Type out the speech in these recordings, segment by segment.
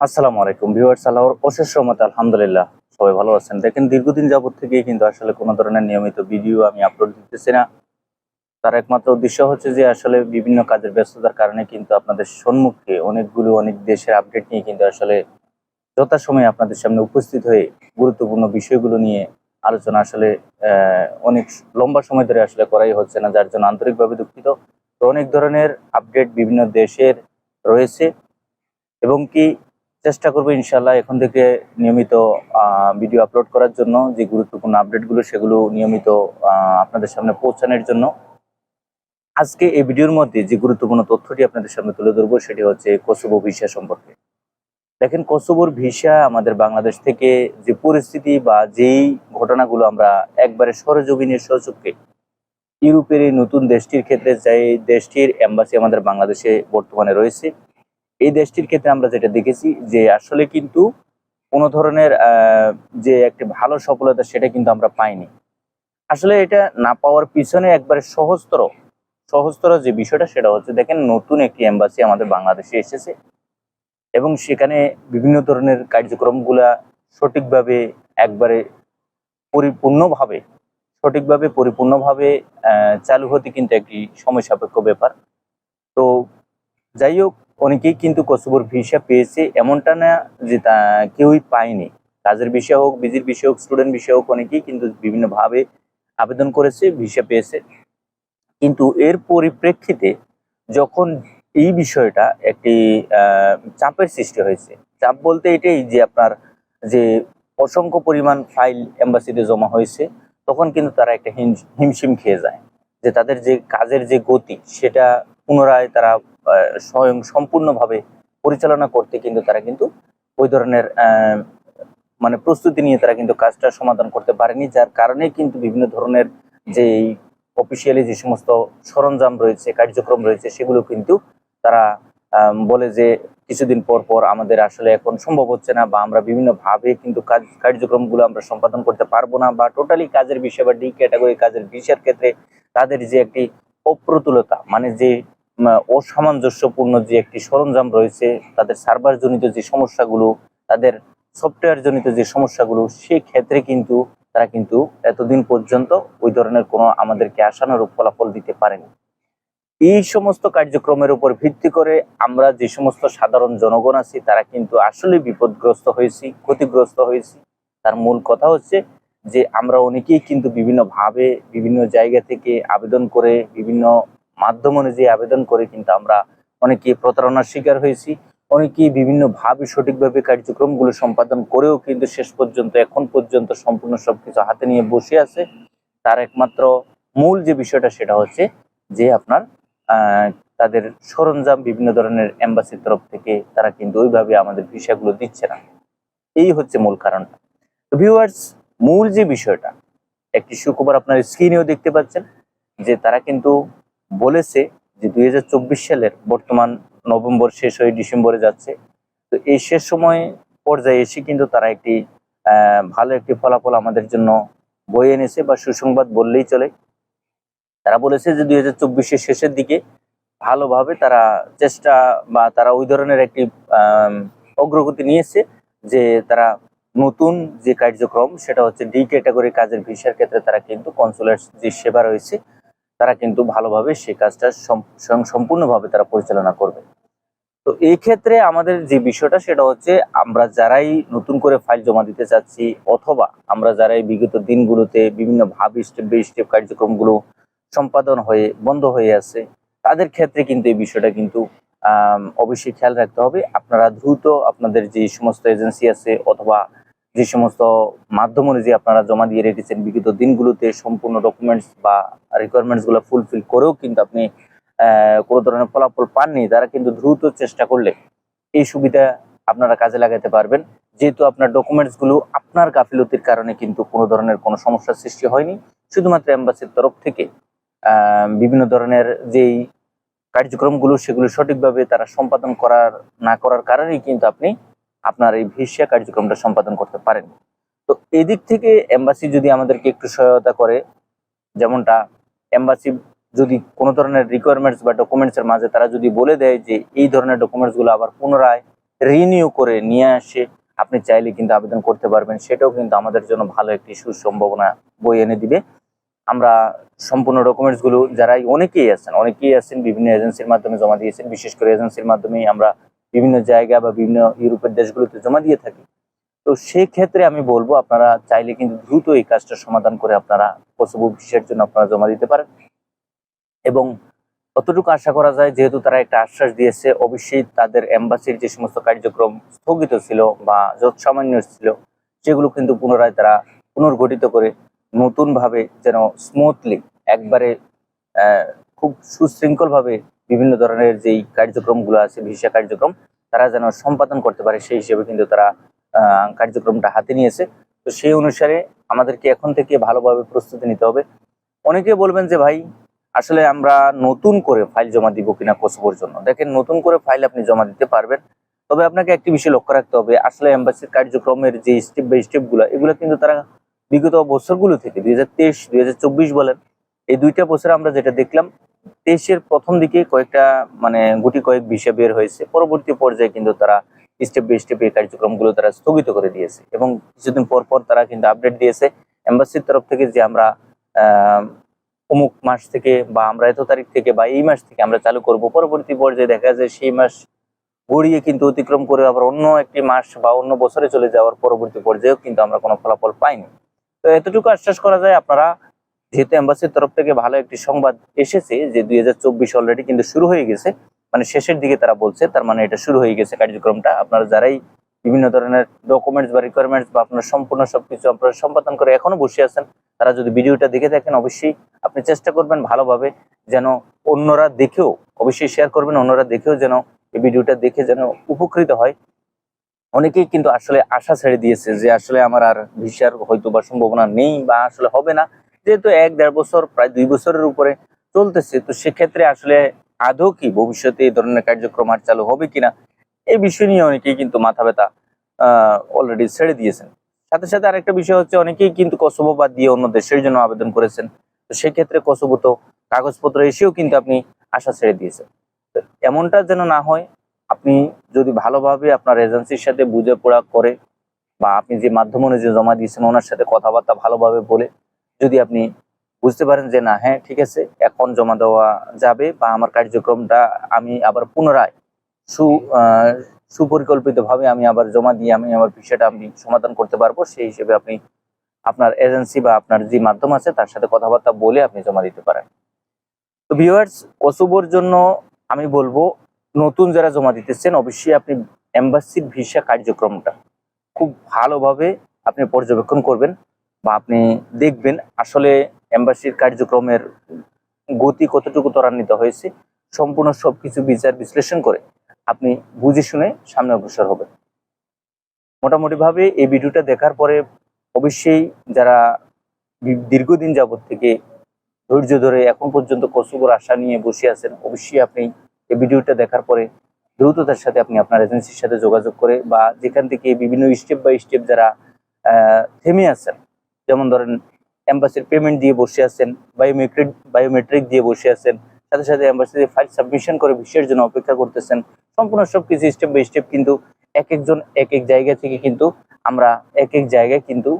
আসসালামু আলাইকুম ভিউয়ার্স, আল্লাহর অশেষ রহমত আলহামদুলিল্লাহ, সবাই ভালো আছেন। দেখেন, দীর্ঘদিন যাবত থেকে কিন্তু আসলে কোনো ধরনের নিয়মিত ভিডিও আমি আপলোড দিতেছি না। তার একমাত্র উদ্দেশ্য হচ্ছে যে আসলে বিভিন্ন কাজের ব্যস্ততার কারণে কিন্তু আপনাদের সম্মুখে অনেকগুলো, অনেক দেশের আপডেট নিয়ে কিন্তু আসলে যথাসময়ে আপনাদের সামনে উপস্থিত হয়ে গুরুত্বপূর্ণ বিষয়গুলো নিয়ে আলোচনা আসলে অনেক লম্বা সময় ধরে আসলে করাই হচ্ছে না, যার জন্য আন্তরিকভাবে দুঃখিত। তো অনেক ধরনের আপডেট বিভিন্ন দেশের রয়েছে এবং কি চেষ্টা করব ইনশাল্লাহ এখন থেকে নিয়মিত ভিডিও আপলোড করার জন্য, যে গুরুত্বপূর্ণ আপডেটগুলো সেগুলো নিয়মিত আপনাদের সামনে পৌঁছানোর জন্য। আজকে এই ভিডিওর মধ্যে যে গুরুত্বপূর্ণ তথ্যটি আপনাদের সামনে তুলে ধরবো সেটি হচ্ছে কোসোভো ভিসা সম্পর্কে। দেখেন কোসোভোর ভিসা আমাদের বাংলাদেশ থেকে যে পরিস্থিতি বা যেই ঘটনাগুলো আমরা একবারে সরজমিনের সচক্ষে ইউরোপের এই নতুন দেশটির ক্ষেত্রে যে দেশটির এম্বাসি আমাদের বাংলাদেশে বর্তমানে রয়েছে এই দেশটির ক্ষেত্রে আমরা যেটা দেখেছি যে আসলে কিন্তু কোনো ধরনের যে একটি ভালো সফলতা সেটা কিন্তু আমরা পাইনি। আসলে এটা না পাওয়ার পিছনে একবারে সহজতর সহজতর যে বিষয়টা সেটা হচ্ছে দেখেন নতুন একটি এম্বাসি আমাদের বাংলাদেশে এসেছে এবং সেখানে বিভিন্ন ধরনের কার্যক্রমগুলা সঠিকভাবে একবারে পরিপূর্ণভাবে, সঠিকভাবে পরিপূর্ণভাবে চালু হতে কিন্তু একটি সময় সাপেক্ষ ব্যাপার। তো যাই হোক অনেকেই কিন্তু কসুবর ভিসা পেয়েছে, এমনটা না যে তা কেউই পায়নি। কাজের বিষয় হোক, বিজির বিষয় হোক, স্টুডেন্ট বিষয় হোক, অনেকেই কিন্তু বিভিন্নভাবে আবেদন করেছে, ভিসা পেয়েছে। কিন্তু এর পরিপ্রেক্ষিতে যখন এই বিষয়টা একটি চাপের সৃষ্টি হয়েছে, চাপ বলতে এটাই যে আপনার যে অসংখ্য পরিমাণ ফাইল এম্বাসিতে জমা হয়েছে, তখন কিন্তু তারা একটা হিম- হিমশিম খেয়ে যায় যে তাদের যে কাজের যে গতি, সেটা পুনরায় তারা স্বয়ং সম্পূর্ণভাবে পরিচালনা করতে কিন্তু তারা কিন্তু ওই ধরনের মানে প্রস্তুতি নিয়ে তারা কিন্তু কাজটা সমাধান করতে পারেনি, যার কারণে কিন্তু বিভিন্ন ধরনের যে অফিসিয়ালি যে সমস্ত সরঞ্জাম রয়েছে, কার্যক্রম রয়েছে, সেগুলো কিন্তু তারা বলে যে কিছুদিন পর পর আমাদের আসলে এখন সম্ভব হচ্ছে না বা আমরা বিভিন্ন ভাবে কিন্তু কাজ, কার্যক্রমগুলো আমরা সম্পাদন করতে পারব না বা টোটালি কাজের বিষয় বা ডি ক্যাটাগরি কাজের বিষয়ের ক্ষেত্রে তাদের যে একটি অপ্রতুলতা মানে যে অসামঞ্জস্যপূর্ণ যে একটি সরঞ্জাম রয়েছে, তাদের সার্ভার জনিত যে সমস্যাগুলো, তাদের সফটওয়্যার জনিত যে সমস্যাগুলো সেই ক্ষেত্রে কিন্তু তারা কিন্তু এতদিন পর্যন্ত ওই ধরনের কোনো আমাদেরকে আশানুরূপ ফলাফল দিতে পারেনি। এই সমস্ত কার্যক্রমের উপর ভিত্তি করে আমরা যে সমস্ত সাধারণ জনগণ আছি, তারা কিন্তু আসলে বিপদগ্রস্ত হয়েছি, ক্ষতিগ্রস্ত হয়েছি। তার মূল কথা হচ্ছে যে আমরা অনেকেই কিন্তু বিভিন্নভাবে বিভিন্ন জায়গা থেকে আবেদন করে বিভিন্ন মাধ্যম অনুযায়ী আবেদন করে কিন্তু আমরা অনেকে প্রতারণার শিকার হয়েছি। অনেকেই বিভিন্ন ভাবে সঠিকভাবে কার্যক্রমগুলো সম্পাদন করেও কিন্তু শেষ পর্যন্ত, এখন পর্যন্ত সম্পূর্ণ সবকিছু হাতে নিয়ে বসে আছে। তার একমাত্র মূল যে বিষয়টা সেটা হচ্ছে যে আপনার তাদের সরঞ্জাম বিভিন্ন ধরনের এম্বাসির তরফ থেকে তারা কিন্তু ওইভাবে আমাদের ভিসাগুলো দিচ্ছে না। এই হচ্ছে মূল কারণটা। ভিউয়ার্স মূল যে বিষয়টা, একটি সুখবর আপনার স্ক্রিনেও দেখতে পাচ্ছেন যে তারা কিন্তু বলেছে যে দুই হাজার চব্বিশ সালের বর্তমান নভেম্বর শেষ হয়ে ডিসেম্বরে যাচ্ছে। তো এই শেষ সময় পর্যায়ে এসে কিন্তু তারা একটি ভালো একটি ফলাফল আমাদের জন্য বয়ে এনেছে বা সুসংবাদ বললেই চলে। তারা বলেছে যে দুই হাজার চব্বিশের শেষের দিকে ভালোভাবে তারা চেষ্টা বা তারা ওই ধরনের একটি অগ্রগতি নিয়েছে যে তারা নতুন যে কার্যক্রম সেটা হচ্ছে ডি ক্যাটাগরি কাজের ভিসার ক্ষেত্রে তারা কিন্তু কনসুলেট যে সেবা রয়েছে তারা কিন্তু ভালোভাবে সেই কাজটা স্বয়ং সম্পূর্ণভাবে তারা পরিচালনা করবে। তো এই ক্ষেত্রে আমাদের যে বিষয়টা সেটা হচ্ছে আমরা যারাই নতুন করে ফাইল জমা দিতে চাচ্ছি অথবা আমরা যারাই বিগত দিনগুলোতে বিভিন্ন ভাব স্টেপ বাই স্টেপ কার্যক্রমগুলো সম্পাদন হয়ে বন্ধ হয়ে আছে, তাদের ক্ষেত্রে কিন্তু এই বিষয়টা কিন্তু অবশ্যই খেয়াল রাখতে হবে। আপনারা দ্রুত আপনাদের যে সমস্ত এজেন্সি আছে অথবা যে সমস্ত মাধ্যম অনুযায়ী আপনারা জমা দিয়ে রেখেছেন, বিগত দিনগুলোতে সম্পূর্ণ ডকুমেন্টস বা রিকোয়ারমেন্টসগুলো ফুলফিল করেও কিন্তু আপনি কোনো ধরনের ফলাফল পাননি, তারা কিন্তু দ্রুত চেষ্টা করলে এই সুবিধা আপনারা কাজে লাগাতে পারবেন। যেহেতু আপনার ডকুমেন্টসগুলো আপনার গাফিলতির কারণে কিন্তু কোনো ধরনের কোনো সমস্যার সৃষ্টি হয়নি, শুধুমাত্র এম্বাসির তরফ থেকে বিভিন্ন ধরনের যেই কার্যক্রমগুলো সেগুলো সঠিকভাবে তারা সম্পাদন করার, না করার কারণেই কিন্তু আপনি আপনার এই ভিসা কার্যক্রমটা সম্পাদন করতে পারেন। তো এই দিক থেকে এম্বাসি যদি আমাদেরকে একটু সহায়তা করে, যেমনটা এম্বাসি যদি কোনো ধরনের রিকোয়ারমেন্টস বা ডকুমেন্টস এর মাঝে তারা যদি বলে দেয় যে এই ধরনের ডকুমেন্টসগুলো আবার পুনরায় রিনিউ করে নিয়ে আসে, আপনি চাইলে কিন্তু আবেদন করতে পারবেন। সেটাও কিন্তু আমাদের জন্য ভালো একটি সুসম্ভাবনা বই এনে দিবে। আমরা সম্পূর্ণ ডকুমেন্টসগুলো যারাই অনেকেই আছেন অনেকেই আছেন বিভিন্ন এজেন্সির মাধ্যমে জমা দিয়েছেন, বিশেষ করে এজেন্সির মাধ্যমেই আমরা বিভিন্ন জায়গা বা বিভিন্ন ইউরোপের দেশগুলোতে জমা দিয়ে থাকি। তো সেই ক্ষেত্রে আমি বলব, আপনারা চাইলে কিন্তু দ্রুত এই কাজটা সমাধান করে আপনারা কসবো ভিসার জন্য আপনারা জমা দিতে পারেন। এবং অতটুকু আশা করা যায়, যেহেতু তারা একটা আশ্বাস দিয়েছে, অবশ্যই তাদের এম্বাসির যে সমস্ত কার্যক্রম স্থগিত ছিল বা যত সামান্য ছিল, সেগুলো কিন্তু পুনরায় তারা পুনর্গঠিত করে নতুনভাবে যেন স্মুথলি একবারে খুব সুশৃঙ্খলভাবে বিভিন্ন ধরনের যেই কার্যক্রমগুলো আছে, ভিসা কার্যক্রম, তারা যেন সম্পাদন করতে পারে, সেই হিসেবে কিন্তু তারা কার্যক্রমটা হাতে নিয়েছে। তো সেই অনুসারে আমাদেরকে এখন থেকে ভালোভাবে প্রস্তুতি নিতে হবে। অনেকে বলবেন যে, ভাই, আসলে আমরা নতুন করে ফাইল জমা দিব কিনা কোসোভোর জন্য? দেখেন, নতুন করে ফাইল আপনি জমা দিতে পারবেন। তবে আপনাকে একটি বিষয় লক্ষ্য রাখতে হবে, আসলে এম্বাসির কার্যক্রমের যে স্টেপ বাই স্টেপগুলো এগুলো কিন্তু তারা বিগত বছরগুলো থেকে, দুই হাজার তেইশ, দুই বলেন, এই দুইটা বছর আমরা যেটা দেখলাম তেইশের প্রথম দিকে কয়েকটা মানে গুটি কয়েক বিষয় বের হয়েছে। পরবর্তী পর্যায়ে কিন্তু তারা স্টেপ বাই স্টেপ এই কার্যক্রমগুলো তারা স্থগিত করে দিয়েছে এবং কিছুদিন পর পর তারা কিন্তু আপডেট দিয়েছে। এম্বাসির তরফ থেকে যে আমরা অমুক মাস থেকে বা আমরা এত তারিখ থেকে বা এই মাস থেকে আমরা চালু করব, পরবর্তী পর্যায়ে দেখা যায় সেই মাস গড়িয়ে কিন্তু অতিক্রম করে আবার অন্য একটি মাস বা অন্য বছরে চলে যাওয়ার পরবর্তী পর্যায়েও কিন্তু আমরা কোনো ফলাফল পাইনি। তো এতটুকু আশ্বাস করা যায়, আপনারা যেহেতু এম্বাসির তরফ থেকে ভালো একটি সংবাদ এসেছে যে দুই হাজার চব্বিশ অলরেডি কিন্তু শুরু হয়ে গেছে মানে শেষের দিকে তারা বলছে, তার মানে এটা শুরু হয়ে গেছে কার্যক্রমটা। আপনারা যারাই বিভিন্ন ধরনের ডকুমেন্টস বা রিকোয়ারমেন্টস বা আপনার সম্পূর্ণ সবকিছু আপনারা সম্পাদন করে এখনও বসে আছেন, তারা যদি ভিডিওটা দেখে থাকেন, অবশ্যই আপনি চেষ্টা করবেন ভালোভাবে যেন অন্যরা দেখেও, অবশ্যই শেয়ার করবেন, অন্যরা দেখেও যেন এই ভিডিওটা দেখে যেন উপকৃত হয়। অনেকেই কিন্তু আসলে আশা ছেড়ে দিয়েছে যে আসলে আমার আর ভিসার হয়তো বা সম্ভাবনা নেই বা আসলে হবে না। যেহেতু এক দেড় বছর, প্রায় দুই বছরের উপরে চলতেছে, তো সেক্ষেত্রে আসলে আদৌ কি ভবিষ্যতে এই ধরনের কার্যক্রম আর চালু হবে কিনা, এই বিষয় নিয়ে অনেকেই কিন্তু মাথা ব্যথা অলরেডি ছেড়ে দিয়েছেন। সাথে সাথে আরেকটা বিষয় হচ্ছে, অনেকেই কিন্তু কসোভো বাদ দিয়ে অন্য দেশের জন্য আবেদন করেছেন, তো সেক্ষেত্রে কসোভো তো কাগজপত্র এসেও কিন্তু আপনি আশা ছেড়ে দিয়েছেন। এমনটা যেন না হয়, আপনি যদি ভালোভাবে আপনার এজেন্সির সাথে বুঝে পড়া করে বা আপনি যে মাধ্যম অনুযায়ী জমা দিয়েছেন, ওনার সাথে কথাবার্তা ভালোভাবে বলে যদি আপনি বুঝতে পারেন যে না হ্যাঁ ঠিক আছে এখন জমা দেওয়া যাবে বা আমার কার্যক্রমটা আমি আবার পুনরায় সু সুপরিকল্পিতভাবে আমি আবার জমা দিয়ে আমি আমার বিষয়টা আমি সমাধান করতে পারব সেই হিসেবে আপনি আপনার এজেন্সি বা আপনার যে মাধ্যম আছে তার সাথে কথাবার্তা বলে আপনি জমা দিতে পারেন। তো ভিউয়ার্স কসুবোর জন্য আমি বলব নতুন যারা জমা দিতেছেন অবশ্যই আপনি এম্বাসির ভিসা কার্যক্রমটা খুব ভালোভাবে আপনি পর্যবেক্ষণ করবেন। বা আপনি দেখবেন আসলে এম্বাসির কার্যক্রমের গতি কতটুকু ত্বরান্বিত হয়েছে, সম্পূর্ণ সবকিছু বিচার, বিশ্লেষণ করে আপনি বুঝে শুনে সামনে অগ্রসর হবেন। মোটামুটি ভাবে এই ভিডিওটা দেখার পরে অবশ্যই যারা দীর্ঘদিন যাবত থেকে ধৈর্য ধরে এখন পর্যন্ত কসুবর আশা নিয়ে বসে আছেন, অবশ্যই আপনি এই ভিডিওটা দেখার পরে দ্রুততার সাথে আপনি আপনার এজেন্সির সাথে যোগাযোগ করে বা যেখান থেকে বিভিন্ন স্টেপ বাই স্টেপ যারা থেমে আছেন যেমন ধরেন এম্বাসির পেমেন্ট দিয়ে বসে আছেন বায়োমেট্রিক বায়োমেট্রিক দিয়ে বসে আছেন, সাথে সাথে এম্বাসিতে ফাইল সাবমিশন করে ভিসার জন্য অপেক্ষা করতেছেন, সম্পূর্ণ সব কিছু স্টেপ বাই স্টেপ কিন্তু এক একজন এক এক জায়গা থেকে কিন্তু আমরা এক এক জায়গায় কিন্তু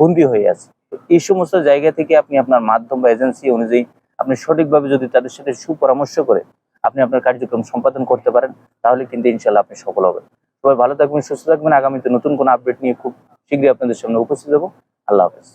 বন্দী হয়ে আছি। এই সমস্ত জায়গা থেকে আপনি আপনার মাধ্যম বা এজেন্সি অনুযায়ী আপনি সঠিকভাবে যদি তাদের সাথে সুপরামর্শ করে আপনি আপনার কার্যক্রম সম্পাদন করতে পারেন, তাহলে কিন্তু ইনশাল্লাহ আপনি সফল হবেন। সবাই ভালো থাকবেন, সুস্থ থাকবেন। আগামীতে নতুন কোনো আপডেট নিয়ে খুব শীঘ্রই আপনাদের সামনে উপস্থিত হব। আল্লাহ হাফেজ